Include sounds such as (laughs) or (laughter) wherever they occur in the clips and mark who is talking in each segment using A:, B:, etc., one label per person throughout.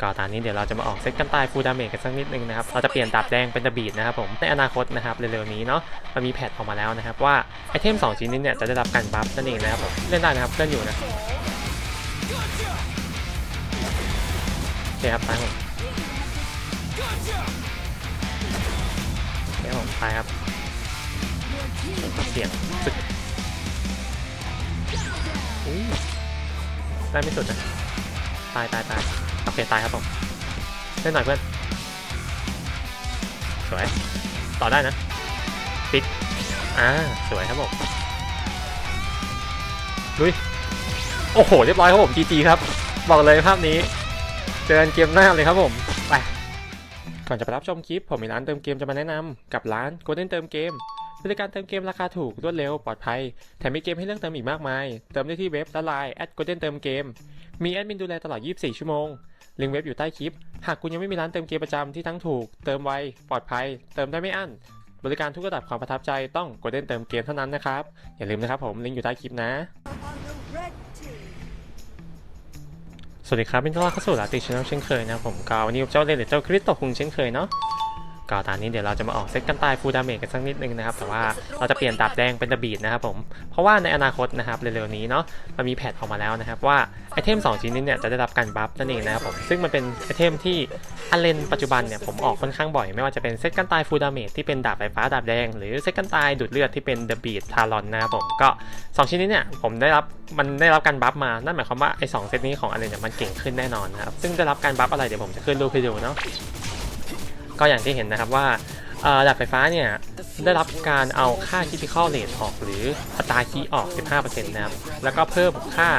A: ก็ตอนนี้เดี๋ยวเราจะมาออกเซตกันตายฟูลดาเมจกันสักนิดนึงนะครับ เราจะเปลี่ยนดาบแดงเป็นดาบีดนะครับผม ในอนาคตนะครับเร็วๆนี้เนาะ มันมีแพทออกมาแล้วนะครับ ว่าไอเทม 2 ชิ้นนี้เนี่ยจะได้รับการบัฟนั่นเองนะครับผม เล่นได้นะครับเล่นอยู่นะโอเคครับตายผมโอเคครับผมตายครับเสียงสึกอู้ได้ไม่สุดนะตายตายตาย เคตายครับผมเล่นหน่อยเพื่อนสวยต่อได้นะปิดอ่าสวยครับผมลุยโอ้โหเรียบร้อยครับผม GG ครับ บอกเลยภาพนี้ เจอกันเกมหน้าเลยครับผมไปก่อนจะไปรับชมคลิป ผมมีร้านเติมเกมจะมาแนะนำกับร้าน Golden เติมเกมบริการเติมเกมราคาถูกรวดเร็วปลอดภัย แถมมีเกมให้เลือกเติมอีกมากมาย เติมได้ที่เว็บและไลน์ @golden เติมเกม มีแอดมินดูแลตลอด 24 ชั่วโมง ลิงก์เว็บอยู่ใต้คลิป หากคุณยังไม่มีร้านเติมเกมประจำที่ทั้งถูก เติมไว ปลอดภัย เติมได้ไม่อั้น บริการทุกระดับความประทับใจต้องกดเล่นเติมเกมเท่านั้นนะครับ อย่าลืมนะครับผม ลิงก์อยู่ใต้คลิปนะ สวัสดีครับเป็นต้อนรับเข้าสู่ลาติชแนลเช่นเคยนะผมก็วันนี้ผมเจ้าเล่นเจ้าคริสโตคุงเช่นเคยเนาะ ก็ตอนนี้เดี๋ยวเราจะมาออกเซตกันตายฟูลดาเมจกันสักนิดนึงนะครับ แต่ว่าเราจะเปลี่ยนดาบแดงเป็นดาบีดนะครับผม เพราะว่าในอนาคตนะครับเร็วๆนี้เนาะมันมีแพทออกมาแล้วนะครับ ว่าไอเทม 2 ชิ้นนี้เนี่ยจะได้รับการบัฟนั่นเองนะครับผมซึ่งมันเป็นไอเทมที่อันเลนปัจจุบันเนี่ยผมออกค่อนข้างบ่อย ไม่ว่าจะเป็นเซตกันตายฟูลดาเมจที่เป็นดาบไฟฟ้าดาบแดง หรือเซตกันตายดูดเลือดที่เป็นเดอะบีดทารอนนะครับผมก็ 2 ชิ้นนี้เนี่ยผมได้รับมันได้รับการบัฟมานั่นหมายความว่าไอ้สเซตนี้ของอันเลนเนี่ยมันเก่งขึ้นแน่นอนนะครับซึ่งได้รับการบัฟอะไรเดี๋ยวผมจะขึ้นรูปให้ดูเนาะ ก็อย่างที่เห็นนะครับว่าดับไฟฟ้าเนี่ยได้รับการเอาค่า critical rate ออกหรืออัตราคีออก 15%นะครับ แล้วก็เพิ่มค่า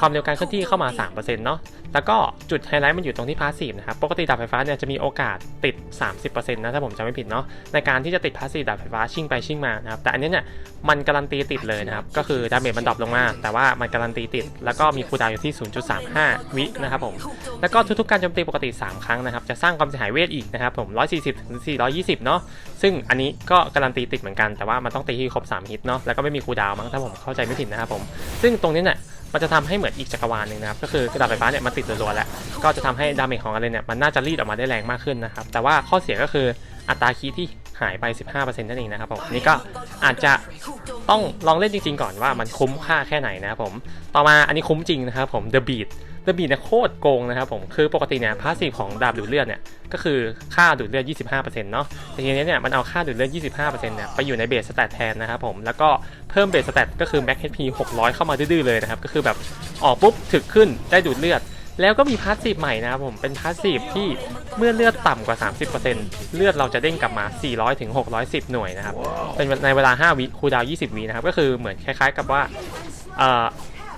A: ความเร็วการเคลื่อนที่เข้ามา 3%เนาะแล้วก็จุดไฮไลท์มันอยู่ตรงที่พาสซีฟนะครับปกติดาบไฟฟ้าเนี่ยจะมีโอกาสติด 30%นะถ้าผมจำไม่ผิดเนาะในการที่จะติดพาสซีฟดาบไฟฟ้าชิ่งไปชิ่งมานะครับแต่อันนี้เนี่ยมันการันตีติดเลยนะครับก็คือดาเมจมันดรอปลงมา แต่ว่ามันการันตีติด แล้วก็มีคูลดาวอยู่ที่ 0.35 วินะครับผมแล้วก็ทุกๆการโจมตีปกติ 3 ครั้งนะครับจะสร้างความเสียหายเวทอีกนะครับผม 140ถึง420 เนาะซึ่งอันนี้ก็การันตีติดเหมือนกันแต่ว่ามันต้องตีให้ครบ 3 ฮิตเนาะแล้วก็ไม่มีคูลดาวมั้งถ้าผมเข้าใจไม่ผิดนะครับผมซึ่งตรงนี้เนี่ย มันจะทำให้เหมือนอีกจักรวาลหนึ่งนะครับ ก็คือกระดาษไฟฟ้าเนี่ยมันติดรัวๆแล้ว ก็จะทำให้ดาเมจของอะไรเนี่ยมันน่าจะรีดออกมาได้แรงมากขึ้นนะครับ แต่ว่าข้อเสียก็คืออัตราคีย์ที่หายไป 15%นั่นเองนะครับผมนี่ก็อาจจะต้องลองเล่นจริง ๆ ก่อนว่ามันคุ้มค่าแค่ไหนนะครับผม ต่อมาอันนี้คุ้มจริงนะครับผม The Beat The Beat เนี่ยโคตรโกงนะครับผม คือปกติเนี่ยพาสซีฟของดาบดูดเลือดเนี่ยก็คือค่าดูดเลือด 25%เนาะแต่ทีนี้เนี่ยมันเอาค่าดูดเลือด 25%เนี่ยไปอยู่ในเบสสแตทแทนนะครับผมแล้วก็เพิ่มเบสสแตทก็คือ Max HP 600 เข้ามาดื้อเลยนะครับก็คือแบบออกปุ๊บถึกขึ้นได้ดูดเลือด แล้วก็มีพาสซีฟใหม่นะครับผมเป็นพาสซีฟที่เมื่อเลือดต่ำกว่า 30%เลือดเราจะเด้งกลับมา 400ถึง610 หน่วยนะครับเป็นในเวลา 5 วิคูดาว 20 วินะครับก็คือเหมือนคล้ายๆ กับว่าเอ่อ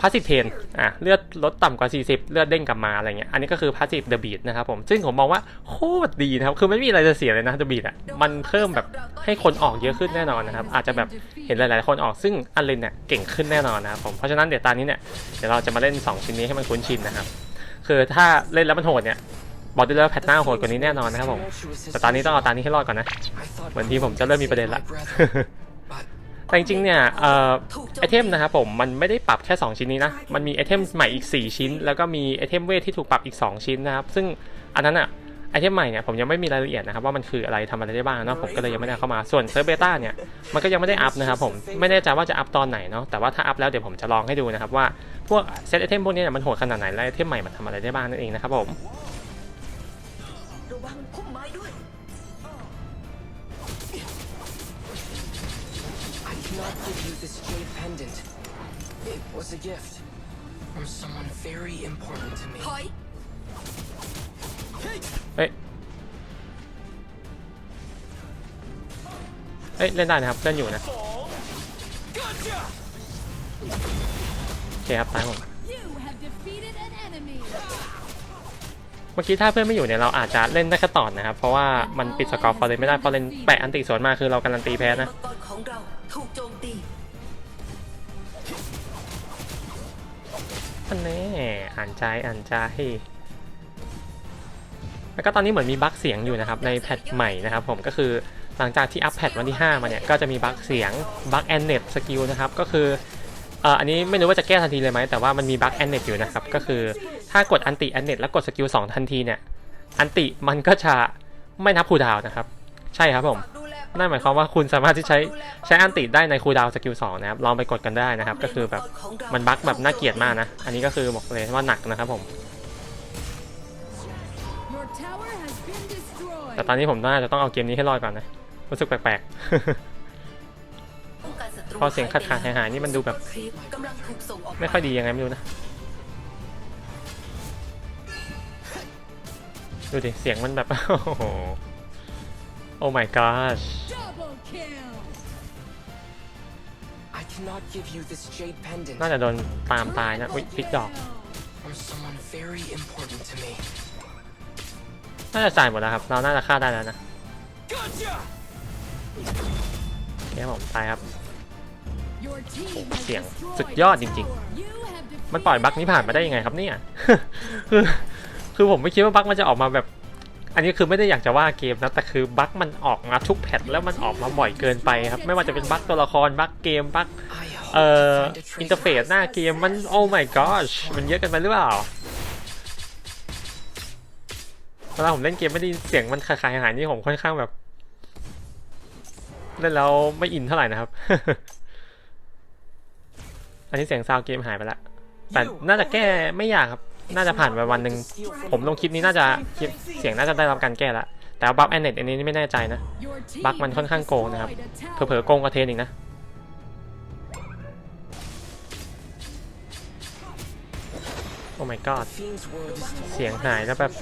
A: าสซีฟเทนอะเลือดลดต่ำกว่า 40 เลือดเด้งกลับมาอะไรเงี้ยอันนี้ก็คือพาสซีฟเดอะบีทนะครับผมซึ่งผมมองว่าโคตรดีนะครับคือไม่มีอะไรจะเสียเลยนะเดอะบีทอะมันเพิ่มแบบให้คนออกเยอะขึ้นแน่นอนนะครับอาจจะแบบเห็นหลาย ๆ คนออกซึ่งอันเลนเนี่ยเก่งขึ้นแน่นอนนะครับผมเพราะฉะนั้นเดี๋ยวตอนนี้เนี่ยเดี๋ยวเราจะมาเล่น 2 ชิ้นนี้ให้มันคุ้นชินนะครับคือถ้าเล่นแล้วมันโหดเนี่ยบอกได้เลยว่าแพทหน้าโหดกว่านี้แน่นอนนะครับผมแต่ตอนนี้ต้องเอาตอนนี้ให้รอดก่อนนะเหมือนที่ผมจะเริ่มมีประเด็นละแต่จริงๆเนี่ยเอ่อ ไอเทมนะครับผมมันไม่ได้ปรับแค่ 2 ชิ้นนี้นะ มันมีไอเทมใหม่อีก 4 ชิ้น แล้วก็มีไอเทมเวทที่ถูกปรับอีก 2 ชิ้นนะครับ ซึ่งอันนั้นอะไอเทมใหม่เนี่ยผมยังไม่มีรายละเอียดนะครับว่ามันคืออะไรทำอะไรได้บ้างเนาะผมก็เลยยังไม่ได้เข้ามาส่วนเซิร์ฟเบต้าเนี่ยมันก็ยังไม่ได้อัพนะครับผมไม่แน่ใจว่าจะอัพตอนไหนเนาะแต่ว่าถ้าอัพแล้วเดี๋ยวผมจะลองให้ดูนะครับว่าพวกเซตไอเทมพวกนี้เนี่ยมันโหดขนาดไหนและไอเทมใหม่มันทำอะไรได้บ้างนั่นเองนะครับผม
B: ระวังพุ่มไม้ด้วย
C: I cannot give you this jade pendant. It was a gift from someone very important to me.
B: ถอย
A: เฮ้ย เฮ้ย เล่นได้นะครับ เล่นอยู่นะ โอเคครับตายผม
D: You have defeated an enemy.
A: เมื่อกี้ถ้าเพื่อนไม่อยู่เนี่ยเราอาจจะเล่นได้แค่ตอนนะครับ เพราะว่ามันปิดสกอร์ฟอร์เรนไม่ได้ฟอร์เรนแปะอันติสวนมาคือเราการันตีแพ้นะ
B: มังกรของเรา ถูกโจมตี
A: อันแน่อ่านใจอ่านใจ แล้วก็ตอนนี้เหมือนมีบั๊กเสียงอยู่นะครับในแพทใหม่นะครับผมก็คือหลังจากที่อัปแพทวันที่ 5 มาเนี่ย ก็จะมีบั๊กเสียงบั๊กแอนเน็ตสกิลนะครับ ก็คืออันนี้ไม่รู้ว่าจะแก้ทันทีเลยไหมแต่ว่ามันมีบั๊กแอนเน็ตอยู่นะครับ ก็คือถ้ากดอันติแอนเน็ตแล้วกดสกิลสองทันทีเนี่ย อันติมันก็จะไม่นับคูดาวนะครับ ใช่ครับผม
B: ดู
A: นั่นหมายความว่าคุณสามารถที่ใช้ใช้อันติได้ในคูลดาวน์สกิลสองนะครับ ลองไปกดกันได้นะครับ ก็คือแบบมันบั๊กแบบน่าเกลียดมากนะ อันนี้ก็คือบอกเลยว่าหนักนะครับผม
D: Your tower has been destroyed.
A: แต่ตอนนี้ผมน่าจะต้องเอาเกมนี้ให้รอดก่อนนะ รู้สึกแปลก
B: ป้องกันศัตรู
A: พอเสียงขาดขาดหายๆนี่มันดูแบบ
B: ครีปกำลังถูกส่งออก
A: ๆไม่ค่อยดียังไงไม่รู้นะ ดูดิ เสียงมันแบบ โอ้โห โอ้ my gosh
D: Double kill.
C: I cannot give you this jade pendant
A: น่าจะโดนตามตายนะอุ้ยพลิกดอก
C: from someone very important to me.
A: น่าจะจ่ายหมดแล้วครับ เราน่าจะฆ่าได้แล้วนะ
C: Gotcha!
A: โอเคครับผมตายครับ
D: Your team has
A: เสียง
D: destroyed
A: สุดยอดจริง
D: a tower. You have
A: มันปล่อยบั๊กนี้ผ่านมาได้ยังไงครับเนี่ย คือ คือผมไม่คิดว่าบั๊กมันจะออกมาแบบ อันนี้คือไม่ได้อยากจะว่าเกมนะแต่คือบั๊กมันออกมาทุกแพทแล้วมันออกมาบ่อยเกินไปครับ ไม่ว่าจะเป็นบั๊กตัวละครบั๊กเกมบั๊กเอ่ออินเทอร์เฟซหน้าเกมมันโอ้ my gosh มันเยอะกันไปหรือเปล่าเวลาผมเล่นเกมไม่ได้ยินเสียงมันคลายๆหายนี่ผมค่อนข้างแบบเล่นแล้วไม่อินเท่าไหร่นะครับ อันนี้เสียงซาวเกมหายไปละแต่น่าจะแก้ไม่ยากครับ น่าจะผ่านไปวันหนึ่งผมลงคลิปนี้น่าจะคลิปเสียงน่าจะได้รับการแก้ละแต่บัฟแอนเน็ตอันนี้ไม่แน่ใจนะ บั๊กมันค่อนข้างโกงนะครับ เผลอๆโกงกว่าเทนอีกนะโอ้ my god เสียงหายแล้วแบบ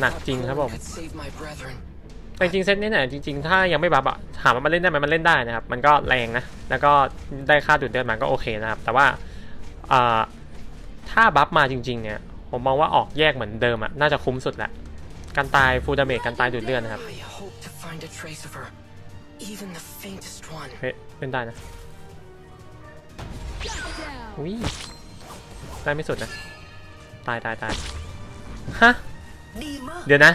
A: หนักจริงครับผมแต่จริงๆเซตนี้เนี่ยจริงๆ ถ้ายังไม่บัฟอะถามว่ามันเล่นได้ไหมมันเล่นได้นะครับ มันก็แรงนะ แล้วก็ได้ค่าดูดเลือดมันก็โอเคนะครับ แต่ว่าอ่า ถ้าบัฟมาจริงๆเนี่ยผมมองว่าออกแยกเหมือนเดิมอะน่าจะคุ้มสุดแหละการตายฟูลดาเมจการตายดูดเลือดนะครับ
C: I hope to find a trace of her, even the faintest one.
A: เฮ้ยเล่นได้นะ
D: Shut down.
A: อุ้ยได้ไม่สุดนะ ตายตายตายฮะ
B: ดีมาก
A: เดี๋ยวนะ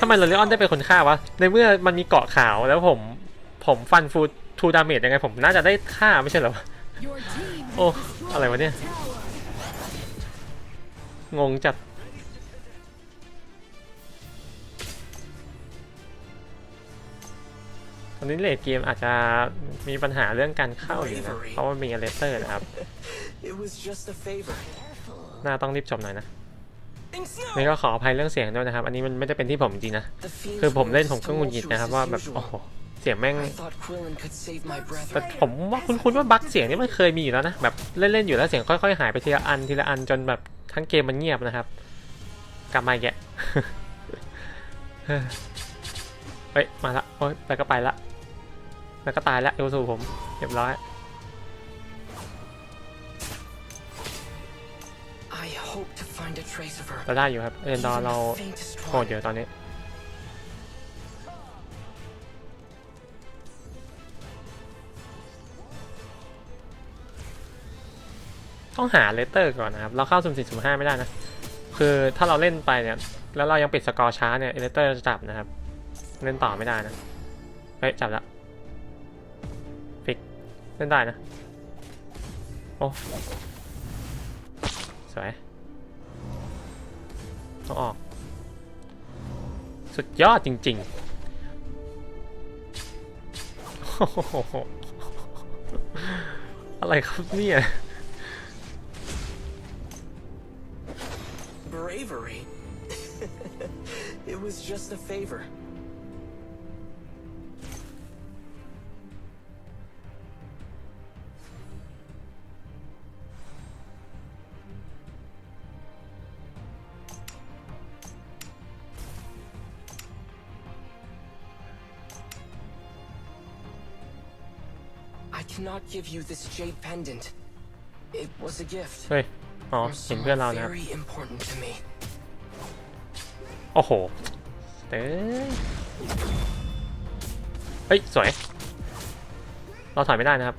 A: ทำไมเราเลออนได้เป็นคนฆ่าวะ ในเมื่อมันมีเกาะขาวแล้วผมผมฟันฟูทูดาเมจยังไงผมน่าจะได้ฆ่าไม่ใช่เหรอวะ
D: Your team has
A: โอ้
D: destroyed
A: อะไรวะเนี่ย
D: a tower.
A: งงจัด ตอนนี้เลดเกมอาจจะมีปัญหาเรื่องการเข้าอยู่นะ เพราะว่ามีเลสเตอร์นะครับ
C: It was just a favor.
A: น่าต้องรีบจบหน่อยนะ
C: Think snow!
A: นี่ก็ขออภัยเรื่องเสียงด้วยนะครับ อันนี้มันไม่ได้เป็นที่ผมจริงๆนะ
C: The fiend's
A: คือผมเล่น
C: word
A: ผมก็หงุดหงิดนะครับ
C: tumultuous
A: ว่า
C: as
A: แบบ
C: usual.
A: โอ้โห เสียงแม่ง
C: I thought Quillen could save my
A: แต่
C: brethren.
A: ผมว่าคุ้นๆว่าบั๊กเสียงนี่มันเคยมีอยู่แล้วนะ แบบเล่นๆอยู่แล้วเสียงค่อยๆหายไปทีละอันทีละอันจนแบบ ทั้งเกมมันเงียบนะครับ กลับมาอีกแกเฮ้ย มาละโอ้ยไปก็ไปละ แล้วก็ตายละเอลซูผมเรียบร้อย
C: I hope to find a trace of her.
A: เราได้อยู่ครับเรนดอ
C: even
A: ร์เรา
C: the faintest
A: โหด
C: one.
A: อยู่ตอนนี้ ต้องหาเลเตอร์ก่อนนะครับ เราเข้าสุ่มสี่สุ่มห้าไม่ได้นะ คือถ้าเราเล่นไปเนี่ย แล้วเรายังปิดสกอร์ช้าเนี่ยเลเตอร์จะจับนะครับ เล่นต่อไม่ได้นะ เฮ้ย จับละฟิก เล่นได้นะ โอ้สวย ต้องออก สุดยอดจริงๆ อะไรครับเนี่ย
C: Bravery. (laughs) it was just a favor. I cannot give you this jade pendant. It was a gift
A: เฮ้ย อ๋อ
C: from
A: เห็นเพื่อน
C: someone
A: เรานะครับ
C: very important to me.
A: โอ้โหเต้เฮ้ย สวย เราถอยไม่ได้นะครับ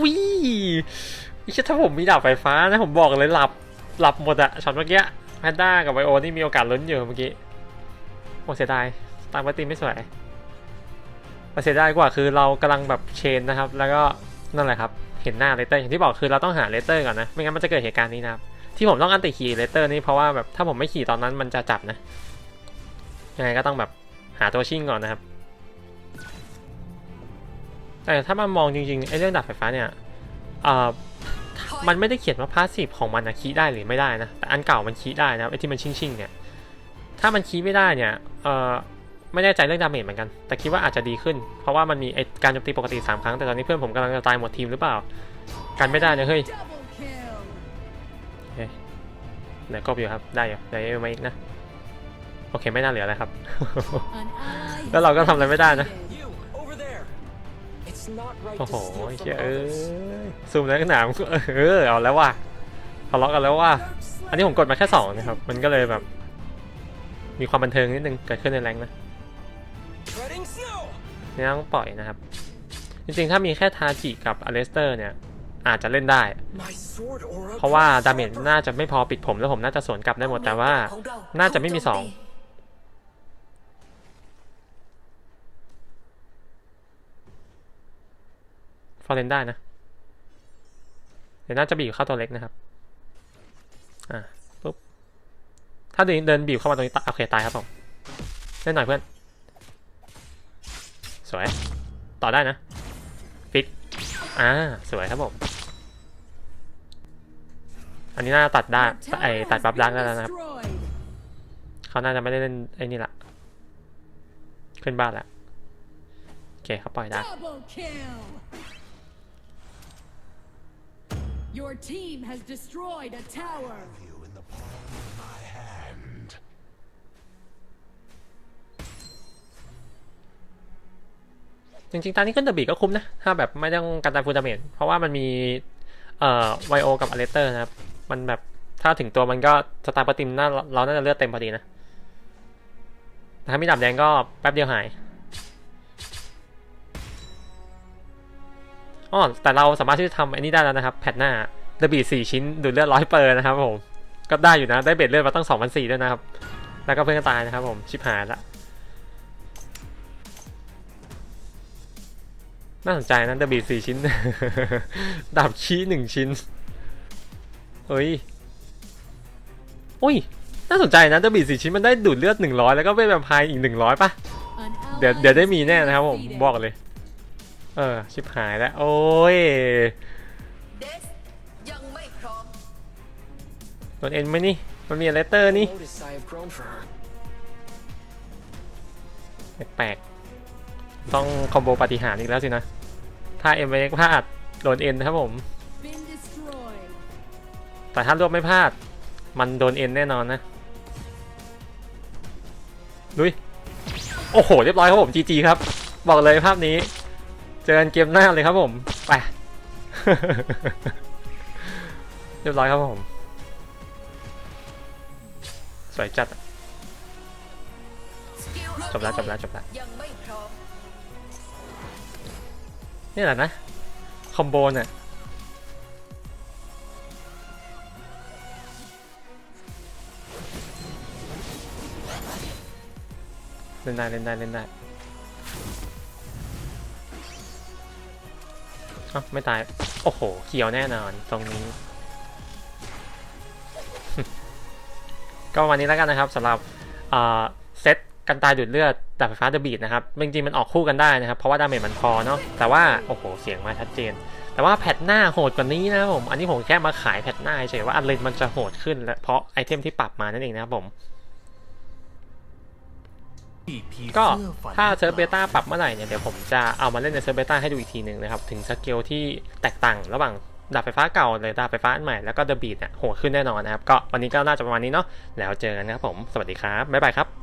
A: วิอีกถ้าผมมีดาบไฟฟ้านะ ผมบอกเลยหลับ หลับหมดอะช็อตเมื่อกี้แพนด้ากับไวโอนี่มีโอกาสลุ้นอยู่เมื่อกี้โอ้เสียดายตามมาตีไม่สวยแต่เสียดายกว่าคือเรากำลังแบบเชนนะครับ แล้วก็นั่นแหละครับ เห็นหน้าเลเตอร์อย่างที่บอกคือเราต้องหาเลเตอร์ก่อนนะ ไม่งั้นมันจะเกิดเหตุการณ์นี้นะครับ ที่ผมต้องอันติขี่เลเตอร์นี่เพราะว่าแบบถ้าผมไม่ขี่ตอนนั้นมันจะจับนะ ยังไงก็ต้องแบบหาตัวชิ่งก่อนนะครับ แต่ถ้ามามองจริงๆไอ้เรื่องดาบไฟฟ้าเนี่ยมันไม่ได้เขียนว่าพาสซีฟของมันนะคีได้หรือไม่ได้นะ แต่อันเก่ามันคีได้นะไอ้ที่มันชิ่งๆเนี่ย ถ้ามันคีไม่ได้เนี่ยไม่แน่ใจเรื่องดาเมจเหมือนกัน แต่คิดว่าอาจจะดีขึ้น เพราะว่ามันมีการโจมตีปกติ 3 ครั้ง แต่ตอนนี้เพื่อนผมกำลังจะตายหมดทีมหรือเปล่า กันไม่ได้นะเฮ้ย ไหนกบอยู่ครับได้อยู่ไหนเอมาอีกนะโอเคไม่น่าเหลือแล้วครับ
D: An ally
A: แล้วเราก็ทำอะไรไม่ได้นะ
D: defeated.
C: You, over there. It's not right
A: โอ้
C: to
A: โห
C: steal
A: เหี้ย
C: from
A: เอ้ย
C: others.
A: ซูมแล้วก็หนามนก็เออเอาแล้วว่ะทะเลาะกันแล้วว่ะอันนี้ผมกดมาแค่สองนะครับ มันก็เลยแบบ มีความบันเทิงนิดนึงเกิดขึ้นในแรงค์นะ
C: Treading snow.
A: นี่ต้องปล่อยนะครับ จริงๆ ถ้ามีแค่ทาจิกับอเลสเตอร์เนี่ย อาจจะเล่นได้
C: My sword aura
A: เพราะว่า
C: grants
A: ดาเมจ
C: comfort.
A: น่าจะไม่พอปิดผมแล้วผมน่าจะสวนกลับได้หมดแต่ว่า
B: ของเรา
A: น่าจะไม่มี
B: ถูก
A: ส
B: โจ
A: อง
B: ตี
A: ฟอร์เรนได้นะ เดี๋ยวน่าจะบีบเข้าตัวเล็กนะครับอ่าปุ๊บถ้าเดินเดินบีบเข้ามาตรงนี้ตายโอเคตายครับผมเล่นหน่อยเพื่อน สวย ต่อได้นะฟิก อ่าสวยครับผม อันนี้น่าตัดได้ไอตัดบัฟดักได้แล้วนะครับเขาน่าจะไม่ได้เล่นไอ้นี่ละขึ้นบ้านแล้วโอเคเขาปล่อยได้
D: Your team has destroyed a tower.
A: จริงๆตอนนี้ขึ้นเดอะบีก็คุ้มนะ ถ้าแบบไม่ต้องการตาฟูลดาเมจเพราะว่ามันมีเอ่อไวโอกับอเลสเตอร์นะครับ มันแบบถ้าถึงตัวมันก็สตาร์ปติมน่าเราน่าจะเลือดเต็มพอดีนะแต่ถ้ามีดาบแดงก็แป๊บเดียวหายอ๋อแต่เราสามารถที่จะทำอันนี้ได้แล้วนะครับ แพทหน้าเดอะบีสี่ชิ้นดูดเลือดร้อยเปอร์นะครับผมก็ได้อยู่นะ ได้เบ็ดเลือดมาตั้งสองพันสี่ด้วยนะครับ แล้วก็เพื่อนก็ตายนะครับผม ชิบหายละ น่าสนใจนะดาบีสี่ชิ้น ดาบชี้หนึ่งชิ้น เฮ้ยอุ้ย น่าสนใจนะดาบีสี่ชิ้นมันได้ดูดเลือดหนึ่งร้อยแล้วก็เป็นแบบพายอีกหนึ่งร้อยป่ะ
D: An
A: เดี๋ยว
D: ally
A: เดี๋ยวได้มีแน่นะครับผม
D: defeated.
A: บอกเลย เออ ชิบหายแล้ว โอ้ย
B: เดสยังไม่พร้อม
A: โดนเอ็นไหมนี่ มันมีอะไรเตอร์นี่
C: Notice I have grown for her.
A: แปลกๆ ต้องคอมโบปฏิหารอีกแล้วสินะ ถ้าเอ็มเอ็กพลาดโดนเอ็นนะครับผม แต่ถ้ารวบไม่พลาด มันโดนเอ็นแน่นอนนะลุยโอ้โห เรียบร้อยครับผม GG ครับ บอกเลยภาพนี้ เจอกันเกมหน้าเลยครับผม ไป เรียบร้อยครับผม สวยจัดจบแล้วจบแล้วจบแล้ว นี่แหละนะ คอมโบเนี่ยเล่นได้เล่นได้เล่นได้เอ้าไม่ตาย โอ้โห เขียวแน่นอน ตรงนี้ ก็วันนี้แล้วกันนะครับสำหรับเซตกันตายดูดเลือด ดาบไฟฟ้าเดอะบีดนะครับจริงๆมันออกคู่กันได้นะครับ เพราะว่าดาเมจมันพอเนาะแต่ว่าโอ้โหเสียงมาชัดเจน แต่ว่าแพทหน้าโหดกว่านี้นะผมอันนี้ผมแค่มาขายแพทหน้าเฉยๆว่าอันเลนมันจะโหดขึ้นและเพราะไอเทมที่ปรับมานั่นเองนะครับผมก็ถ้าเซิร์ฟเบต้าปรับเมื่อไหร่เนี่ยเดี๋ยวผมจะเอามาเล่นในเซิร์ฟเบต้าให้ดูอีกทีหนึ่งนะครับ ถึงสเกลที่แตกต่างระหว่างดาบไฟฟ้าเก่าเลยดาบไฟฟ้าอันใหม่แล้วก็เดอะบีดเนี่ยโหดขึ้นแน่นอนนะครับ ก็วันนี้ก็น่าจะประมาณนี้เนาะแล้วเจอกันนะครับผม สวัสดีครับ บ๊ายบายครับ